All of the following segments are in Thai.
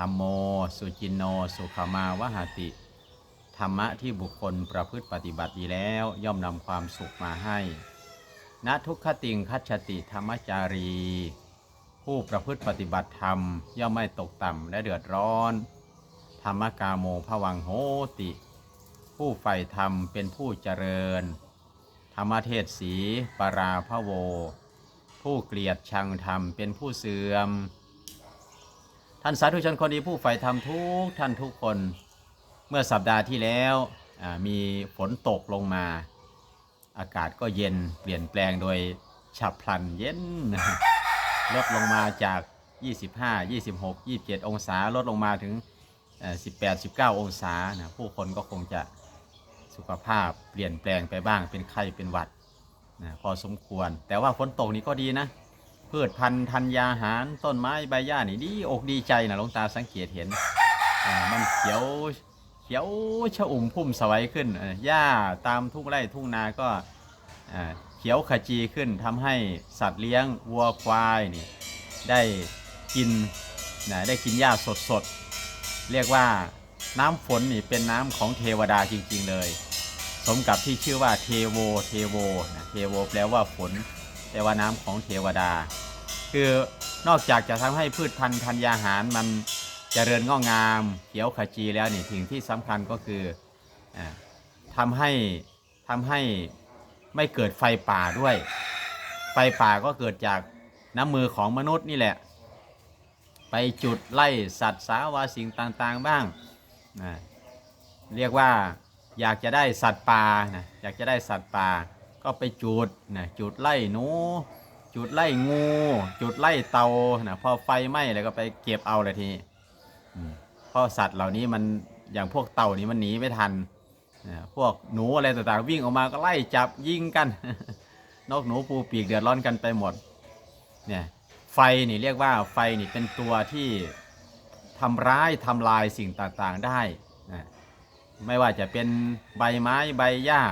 รรมโม สุจินโน สุขมาวหาติ ธรรมะที่บุคคลประพฤติปฏิบัติดีแล้วย่อมนำความสุขมาให้ณทุกขติงคัจฉติธรรมจารี ผู้ประพฤติปฏิบัติธรรม ย่อมไม่ตกต่ำและเดือดร้อน ธรรมกาโมภวังโหติ ผู้ใฝ่ธรรมเป็นผู้เจริญ ธรรมเทศสีปราพะโว ผู้เกลียดชังธรรมเป็นผู้เสื่อม ท่านสาธุชนคนดีผู้ใฝ่ธรรมทุกท่านทุกคน เมื่อสัปดาห์ที่แล้วมีฝนตกลงมา อากาศก็เย็นเปลี่ยนแปลงโดยฉับพลันเย็นลดลงมาจาก 25 26 27 องศาลดลงมาถึง 18 19 องศานะผู้คนก็คงจะสุขภาพเปลี่ยนแปลงไปบ้างเป็นไข้เป็นหวัดนะพอสมควร แต่ว่าฝนตกนี้ก็ดีนะ พืชพันธุ์ธัญญาหารต้นไม้ใบหญ้านี่ดีอกดีใจนะหลวงตาสังเกตเห็นมันเขียวเขียวชะอุ่มพุ่มสวยขึ้นหญ้าตามทุ่งไร่ทุ่งนาก็เขียวขจีขึ้นทำให้สัตว์เลี้ยงวัวควายนี่ได้กินนะได้กินหญ้าสดๆเรียกว่าน้ำฝนนี่เป็นน้ำของเทวดาจริง ๆ เลย สมกับที่ชื่อว่าเทโวเทโวนะเทโวแปลว่าฝน แปลว่าน้ำของเทวดา คือนอกจากจะทำให้พืชพันธุ์ธัญญาหารมันเจริญงอกงามเขียวขจีแล้วนี่สิ่งที่สำคัญก็คืออาทำให้ทำให้ไม่เกิดไฟป่าด้วย ไฟป่าก็เกิดจากน้ำมือของมนุษย์นี่แหละ ไปจุดไล่สัตว์สาวาสิ่งต่างๆบ้างนะเรียกว่าอยากจะได้สัตว์ป่านะอยากจะได้สัตว์ป่า ก็ไปจุดนะจุดไล่หนู จุดไล่งู จุดไล่เตานะพอไฟไหม้แล้วก็ไปเก็บเอาเลยทีเพราะสัตว์เหล่านี้มันอย่างพวกเต่านี่มันหนีไม่ทันนะพวกหนูอะไรต่างๆวิ่งออกมาก็ไล่จับยิงกัน นกหนูปูปีกเดือดร้อนกันไปหมด เนี่ยไฟนี่เรียกว่าไฟนี่เป็นตัวที่ทำร้ายทำลายสิ่งต่างๆได้นะไม่ว่าจะเป็นใบไม้ใบหญ้า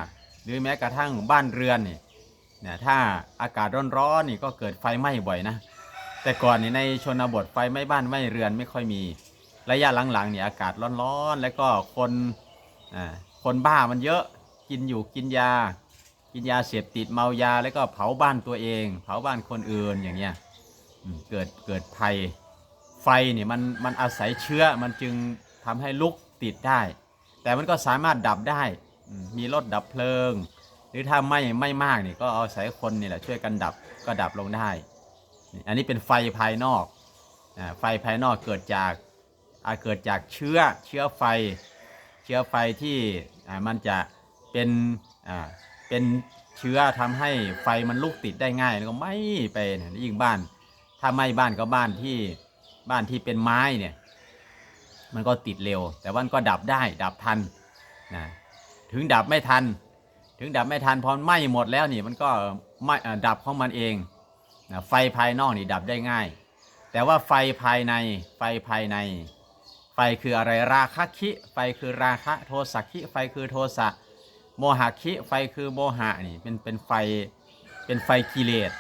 รือแม้กระทั่งบ้านเรือนนี่เนี่ยถ้าอากาศร้อนๆนี่ก็เกิดไฟไหม้บ่อยนะ แต่ก่อนนี่ในชนบทไฟไหม้บ้านไหม้เรือนไม่ค่อยมี ระยะหลังๆเนี่ยอากาศร้อนๆ แล้วก็คนอ่าคนบ้ามันเยอะกินอยู่กินยา กินยาเสพติดเมายาแล้วก็เผาบ้านตัวเอง เผาบ้านคนอื่นอย่างเงี้ยเกิดเกิดภัยไฟเนี่ยมันมันอาศัยเชื้อมันจึงทำให้ลุกติดได้ แต่มันก็สามารถดับได้ มีรถดับเพลิง หรือถ้าไม่ไม่มากนี่ก็เอาศัยคนนี่แหละช่วยกันดับก็ดับลงได้ อันนี้เป็นไฟภายนอกอไฟภายนอกเกิดจากอาเกิดจากเชื้อเชื้อไฟ เชื้อไฟที่มันจะเป็นเป็นเชื้อทำให้ไฟมันลุกติดได้ง่ายแล้วก็ไหม่ไปนยิ่งบ้าน ถ้าไหม่บ้านก็บ้านที่บ้านที่เป็นไม้เนี่ย มันก็ติดเร็ว แต่ว่าก็ดับได้ดับทันนะ ถึงดับไม่ทัน ถึงดับไม่ทันพอไหม้หมดแล้วนี่มันก็ไหม้อ่ดับของมันเองนะไฟภายนอกนี่ดับได้ง่าย แต่ว่าไฟภายในไฟภายใน ไฟคืออะไรราคะคิไฟคือราคะโทสักคิไฟคือโทสะโมหะคิไฟคือโมหะนี่เป็นเป็นไฟเป็นไฟกิเลส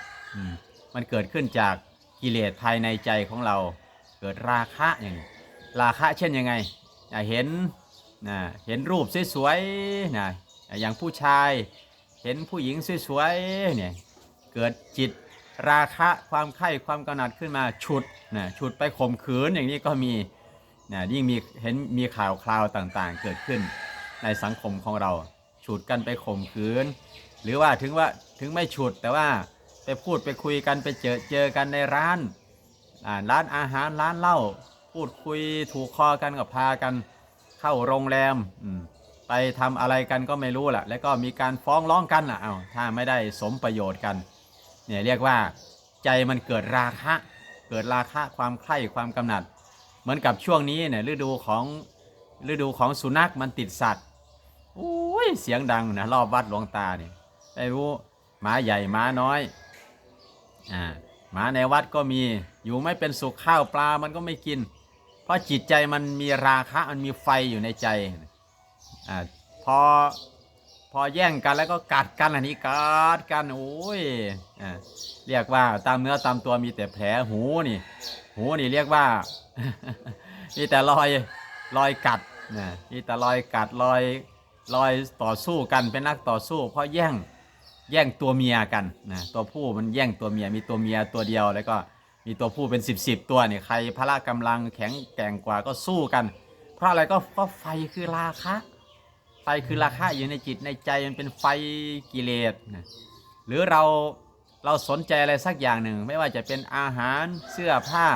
มันเกิดขึ้นจากกิเลสภายในใจของเรา เกิดราคะอย่างราคะเช่นยังไงอะเห็น นะเห็นรูปสวยๆนะอย่างผู้ชายเห็นผู้หญิงสวยๆเนี่ยเกิดจิตราคะความใคร่ความกำหนัดขึ้นมาฉุดนะฉุดไปข่มขืนอย่างนี้ก็มีนี่ยยิ่งมีเห็นมีข่าวคราวต่างๆ เกิดขึ้นในสังคมของเราฉุดกันไปข่มขืน หรือว่าถึงว่าถึงไม่ฉุดแต่ว่าไปพูดไปคุยกันไปเจอเจอกันในร้านร้านอาหารร้านเหล้าพูดคุยถูกคอกันกับพากัน เข้าโรงแรมไปทำอะไรกันก็ไม่รู้แหละแล้วก็มีการฟ้องร้องกันล่ะเอาถ้าไม่ได้สมประโยชน์กันเนี่ยเรียกว่าใจมันเกิดราคะ เกิดราคะความใคร่ความกำหนัด เหมือนกับช่วงนี้เนี่ยฤดูของฤดูของสุนัขมันติดสัตว์โอ้ยเสียงดังนะรอบวัดหลวงตาเนี่ยไม่รู้หมาใหญ่หมาน้อยอ่าหมาในวัดก็มีอยู่ไม่เป็นสุขข้าวปลามันก็ไม่กิน เพราะจิตใจมันมีราคะมันมีไฟอยู่ในใจอ่าพอพอแย่งกันแล้วก็กัดกันอันนี้กัดกันโอ้ยอ่าเรียกว่าตามเนื้อตามตัวมีแต่แผลหูนี่ หูนี่เรียกว่า มีแต่รอยรอยกัดนะมีแต่รอยกัดรอยรอยต่อสู้กันเป็นนักต่อสู้ เพราะแย่งแย่งตัวเมียกันนะตัวผู้มันแย่งตัวเมียมีตัวเมียตัวเดียวแล้วก็ มีตัวผู้เป็น 10บสตัวเนี่ยใครพละกำลังแข็งแกร่งกว่าก็สู้กัน เพราะอะไรก็เพราะไฟคือราคะ ไฟคือราคะอยู่ในจิตในใจมันเป็นไฟกิเลสนะหรือเราเราสนใจอะไรสักอย่างหนึ่ง ไม่ว่าจะเป็นอาหารเสื้อผ้า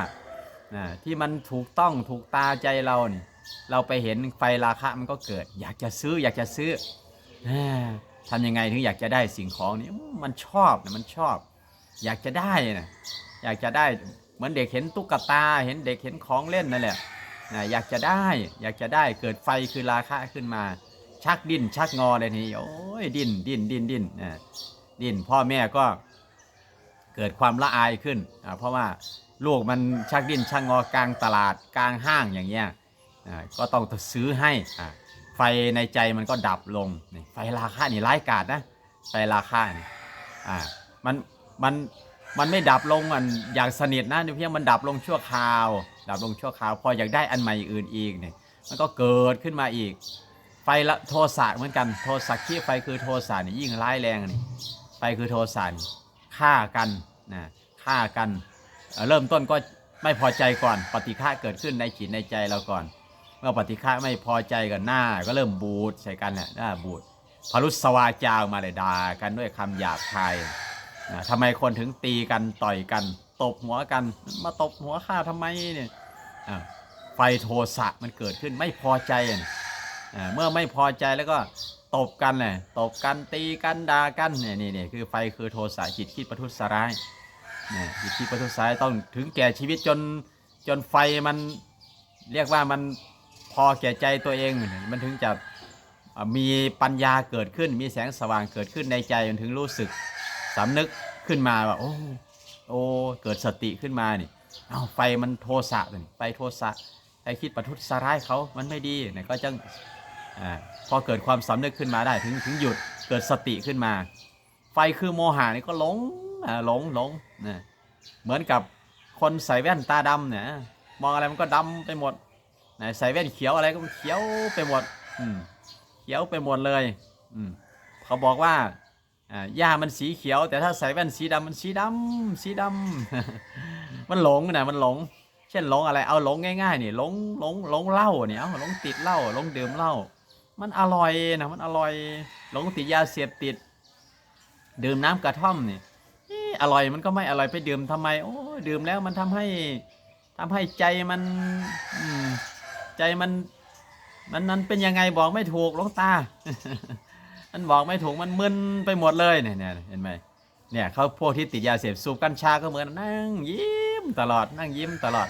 นะที่มันถูกต้องถูกตาใจเราเนี่ยเราไปเห็นไฟราคะมันก็เกิด อยากจะซื้ออยากจะซื้อทำยังไงถึงอยากจะได้สิ่งของนี้มันชอบนะมันชอบ อยากจะได้นะ อยากจะได้เหมือนเด็กเห็นตุ๊กตา เห็นเด็กเห็นของเล่นนั่นแหละนะอยากจะได้ อยากจะได้เกิดไฟคือราคะขึ้นมา ชักดิ้นชักงอเลยทีนี้โอ้ยดิ้นดิ้นดิ้นดิ้นนะดิ้นพ่อแม่ก็เกิดความละอายขึ้น เพราะว่าลูกมันชักดิ้นชักงอกลางตลาดกลางห้างอย่างเงี้ยอ่าก็ต้องซื้อให้อ่าไฟในใจมันก็ดับลงไฟราคานี่ร้ายกาจนะไฟราคานี่อ่ามันมัน มันไม่ดับลงอันอย่างสนิทนะเพียงมันดับลงชั่วคราว ดับลงชั่วคราว พออยากได้อันใหม่อื่นอีกเนี่ยมันก็เกิดขึ้นมาอีก ไฟละโทสะเหมือนกันโทสักขี้ไฟคือโทสะนี่ยิ่งร้ายแรงนี่ไฟคือโทสะนี่ฆ่ากันนะฆ่ากันเเริ่มต้นก็ไม่พอใจก่อน ปฏิฆะเกิดขึ้นในจิตในใจเราก่อน เมื่อปฏิฆะไม่พอใจกันหน้า ก็เริ่มบูดใส่กันแหละหน้าบูดพรุสวาจาออกมาเลยด่ากันด้วยคำหยาบคาย นะทำไมคนถึงตีกันต่อยกัน ตบหัวกัน มาตบหัวข้าทำไมเนี่ยไฟโทสะมันเกิดขึ้นไม่พอใจอะอะเมื่อไม่พอใจแล้วก็ตบกันเลยตบกันตีกันด่ากันเนี่ยนี่นี่คือไฟคือโทสะจิตคิดประทุษร้ายเนี่ยอิทธิปทุสายต้องถึงแก่ชีวิตจนจนไฟมันเรียกว่ามันพอแก่ใจตัวเอง มันถึงจะอะมีปัญญาเกิดขึ้น มีแสงสว่างเกิดขึ้นในใจ มันถึงรู้สึก สำนึกขึ้นมาว่าโอ้โอ้เกิดสติขึ้นมานี่เอาไฟมันโทสะนี่ไฟโทสะไอคิดประทุษร้ายเขามันไม่ดีเนี่ยก็จะอ่าพอเกิดความสำนึกขึ้นมาได้ถึงถึงหยุดเกิดสติขึ้นมา ไฟคือโมหะนี่ก็หลงอ่าหลงหลงนะเหมือนกับคนใส่แว่นตาดำเนี่ยมองอะไรมันก็ดำไปหมดนใส่แว่นเขียวอะไรก็เขียวไปหมดอืมเขียวไปหมดเลยอืมเขาบอกว่า อ่าหญ้ามันสีเขียว แต่ถ้าใส่แว่นสีดำมันสีดำสีดำมันหลงนะมันหลง เช่นหลงอะไร เอาหลงง่ายๆนี่หลงหลงหลงเหล้าเนี่ยเอาหลงติดเหล้าหลงดื่มเหล้ามันอร่อยนะมันอร่อยหลงติดยาเสพติด ดื่มน้ำกระท่อมนี่อร่อยมันก็ไม่อร่อยไปดื่มทำไมโอ้ยดื่มแล้วมันทำให้ทำให้ใจมันใจมันมันมันเป็นยังไงบอกไม่ถูกหลวงตา มันบอกไม่ถูกมันมึนไปหมดเลยเนี่ยเนี่ยเห็นไหมเนี่ยเขาพวกที่ติดยาเสพสูบกัญชาก็เหมือนนั่งยิ้มตลอดนั่งยิ้มตลอด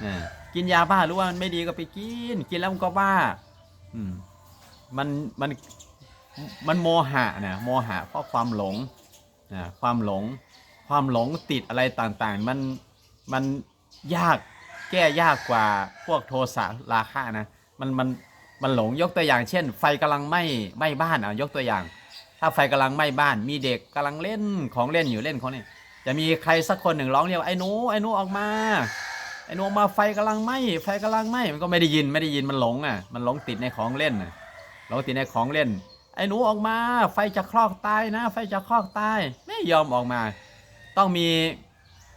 เนี่ยกินยาบ้ารู้ว่ามันไม่ดีก็ไปกิน กินแล้วมันก็บ้าอืมมันมันมันโมหะนะโมหะเพราะความหลงนะความหลง ความหลงติดอะไรต่างๆ มันมันยากแก้ยากกว่าพวกโทสะราคะนะ มันมัน มันหลงยกตัวอย่างเช่น ไฟกำลังไหม้ไหม้บ้านอะยกตัวอย่าง ถ้าไฟกำลังไหม้บ้าน มีเด็กกำลังเล่นของเล่นอยู่เล่นของนี่จะมีใครสักคนหนึ่งร้องเรียกไอ้หนูไอ้หนูออกมาไอ้หนูออกมาไฟกำลังไหม้ไฟกำลังไหม้มันก็ไม่ได้ยินไม่ได้ยินมันหลงอะมันหลงติดในของเล่นหลงติดในของเล่น ไอ้หนูออกมา ไฟจะคลอกตายนะ ไฟจะคลอกตายไม่ยอมออกมา ต้องมี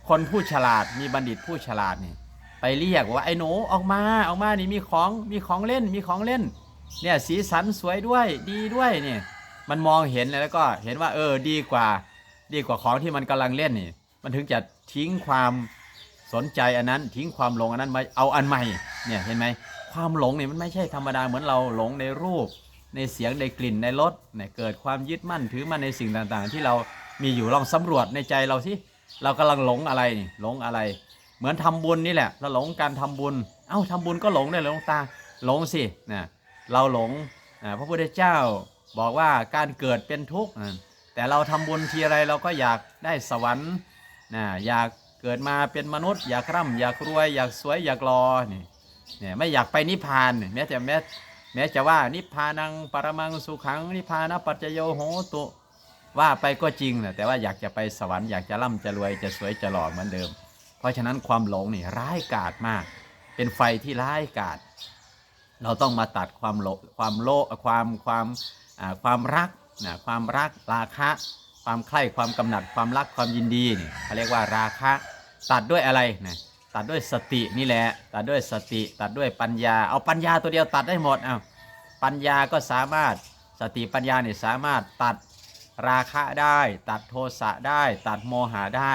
คนผู้ฉลาดมีบัณฑิตผู้ฉลาดนี่ เรียกว่าไอ้หนูออกมาออกมานี่มีของมีของเล่นมีของเล่น เนี่ยสีสันสวยด้วยดีด้วยเนี่ยมันมองเห็นแล้วก็เห็นว่าเออดีกว่า ดีกว่าของที่มันกำลังเล่นนี่ มันถึงจะทิ้งความสนใจอันนั้นทิ้งความหลงอันนั้นมาเอาอันใหม่เนี่ยเห็นไหมความหลงเนี่ยมันไม่ใช่ธรรมดาเหมือนเราหลงในรูป ในเสียงในกลิ่นในรสเนี่ยเกิดความยึดมั่นถือมั่นในสิ่งต่างๆ ที่เรามีอยู่ลองสำรวจในใจเราสิเรากำลังหลงอะไรนี่หลงอะไร เหมือนทำบุญนี่แหละเราหลงการทำบุญ เอ้าทำบุญก็หลงได้เหรอหลวงตาหลงสินะเราหลงพระพุทธเจ้าบอกว่าการเกิดเป็นทุกข์แต่เราทำบุญทีไรเราก็อยากได้สวรรค์นะอยากเกิดมาเป็นมนุษย์ อยากร่ำอยากรวยอยากสวยอยากรอนี่เนี่ยไม่อยากไปนิพพานแม้แต่แม้แม้จะว่านิพพานังปรมังสุขังนิพพานะปัจจโยโหตุว่าไปก็จริงนะแต่ว่าอยากจะไปสวรรค์อยากจะร่ำจะรวยจะสวยจะหล่อเหมือนเดิม เพราะฉะนั้นความหลงนี่ร้ายกาจมาก เป็นไฟที่ร้ายกาจเราต้องมาตัดความโลความโลความความความรักนะความรักราคะ ความใคร่ความกำหนัดความรักความยินดีนี่เขาเรียกว่าราคะ ตัดด้วยอะไรนะตัดด้วยสตินี่แหละตัดด้วยสติ ตัดด้วยปัญญา เอาปัญญาตัวเดียวตัดได้หมดเอาปัญญาก็สามารถสติปัญญาเนี่ยสามารถตัดราคะได้ ตัดโทสะได้ ตัดโมหะได้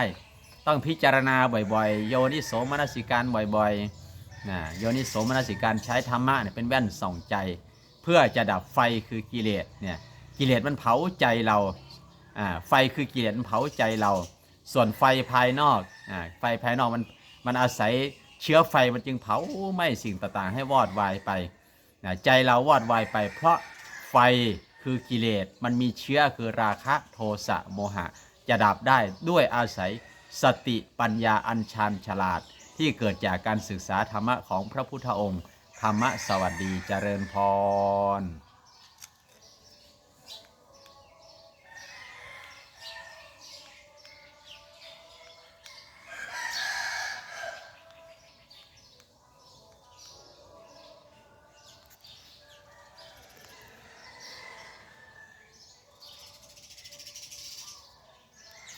ต้องพิจารณาบ่อยๆ โยนิโสมนสิการบ่อยๆนะโยนิโสมนสิการใช้ธรรมะเนี่ยเป็นแว่นส่องใจ เพื่อจะดับไฟคือกิเลสเนี่ยกิเลสมันเผาใจเราอ่าไฟคือกิเลสมันเผาใจเรา ส่วนไฟภายนอกอ่าไฟภายนอกมันมันอาศัยเชื้อไฟมันจึงเผาไหม้สิ่งต่างๆ ให้วอดวายไปนะใจเราวอดวายไป เพราะไฟคือกิเลสมันมีเชื้อคือราคะโทสะโมหะ จะดับได้ด้วยอาศัย สติปัญญาอัญชันฉลาด ที่เกิดจากการศึกษาธรรมะของพระพุทธองค์ ธรรมะสวัสดีเจริญพร